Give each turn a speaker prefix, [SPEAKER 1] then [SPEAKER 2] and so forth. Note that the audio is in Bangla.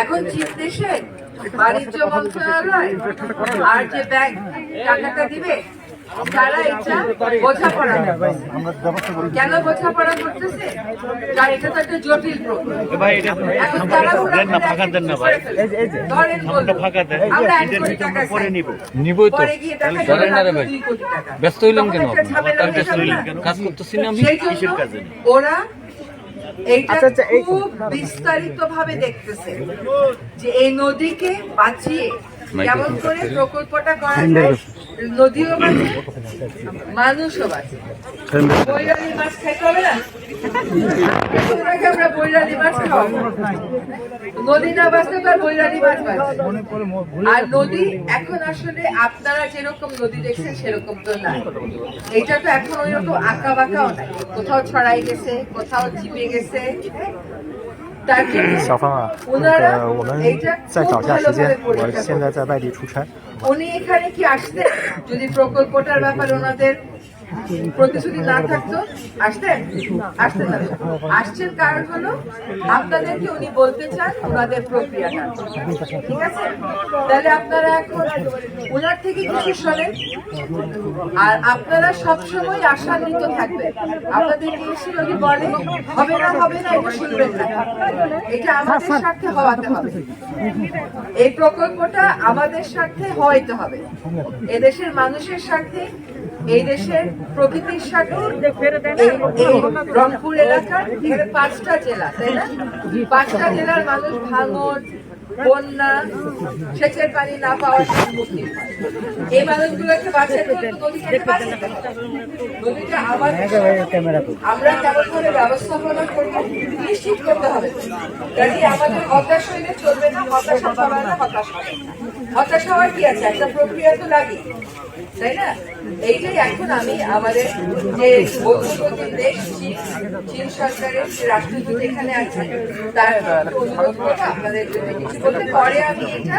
[SPEAKER 1] এখন চীন দেশে বাণিজ্য মন্ত্রণালয় আর যে ব্যাংক টাকাটা দিবে তারা এটা বোঝাপড়া কেন বোঝাপড়া করতেছে? কারণ এটা তো একটা জটিল।
[SPEAKER 2] ব্যস্ত হইলেন কেন কাজ করতেছি না আমি?
[SPEAKER 1] ওরা এইটা খুব বিস্তারিত ভাবে দেখতেছে যে এই নদীকে বাঁচিয়ে কেমন করে প্রকল্পটা করা যায় নদীও বাঁচে মানুষও বাঁচে বৈরালি মাছ খাইতে হবে না? আমরা বৈরালি মাছ খাওয়াবো। নদী না বাঁচলে তো আর বৈরালি মাছ বাঁচবে আর নদী এখন আসলে আপনারা যেরকম নদী দেখছেন সেরকম তো না। এটা তো এখন ওই রকম আঁকা বাঁকাও নাই। কোথাও ছড়াই গেছে কোথাও চিপে গেছে।
[SPEAKER 3] 小芳啊那个我们再找一下时间我现在在外地出差。
[SPEAKER 1] প্রতিশ্রুতি না থাকতো আসতেন আসতেন আসছেন কারণ হলো আপনাদেরকে উনি বলতে চান ওনাদের প্রক্রিয়াটা। ঠিক আছে? তাহলে আপনারা এখন ওনার থেকে কিছু শোনেন। আর আপনারা সবসময় আশান্বিত থাকবেন। আপনাদেরকে এসে যদি বলে হবে না হবে না এটা শুনবেন না। এটা আমাদের স্বার্থে হওয়াতে হবে। এই প্রকল্পটা আমাদের স্বার্থে হওয়াইতে হবে। এদেশের মানুষের স্বার্থে এই দেশের প্রকৃতির এই রংপুর এলাকার পাঁচটা জেলা তাই না? পাঁচটা জেলার মানুষ ভাঙন বন্যা সেচের পানি না পাওয়ার সম্মুখীন হয়। এই মানুষগুলোকে বাঁচাতে। নদীটা আমাদের আমরা কেমন করে ব্যবস্থাপনা করব নিশ্চিত করতে হবে। কাজে আমাদের হতাশ হইলে চলবে না হতাশা পাবে না হতাশ হবে হতাশ হওয়ার কি আছে? একটা প্রক্রিয়া তো লাগে তাই না? এইটাই এখন আমি আমাদের যে বন্ধুপ্রতি দেশ চীন চীন সরকারের রাষ্ট্রদূত এখানে আছে তার অনুরোধ করব আপনাদের জন্য কিছু পরে। আমি এটা